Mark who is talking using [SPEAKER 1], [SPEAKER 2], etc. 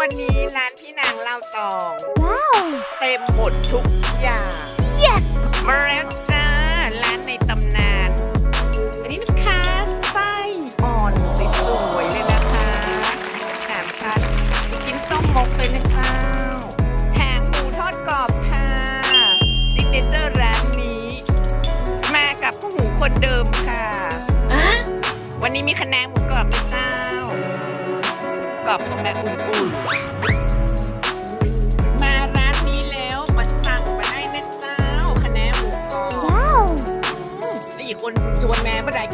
[SPEAKER 1] วันนี้ร้านพี่นางเล่าตอง
[SPEAKER 2] ว้าว
[SPEAKER 1] เต็มหมดทุกอย่าง
[SPEAKER 2] yes
[SPEAKER 1] มาแล้วจ้าร้านในตำนาน อันนี้นะคะไส้อ่อนสวยๆเลยนะคะสามชั้นกินส้มมกเลยนะเจ้าแหงหมูทอดกรอบค่ะซิกเนเจอร์ร้านนี้ มากับผู้หูคนเดิมค่ะ วันนี้มีคะแนนหมูกรอบนะเจ้า กรอบตรงแบบอุ่นๆมาร้านนี้แล้วมาสั่งมาได้นะเจ้าคะแนนหมูกรอบ
[SPEAKER 2] ว้าว
[SPEAKER 1] นี่คนชวนแม่เมื่อไหร่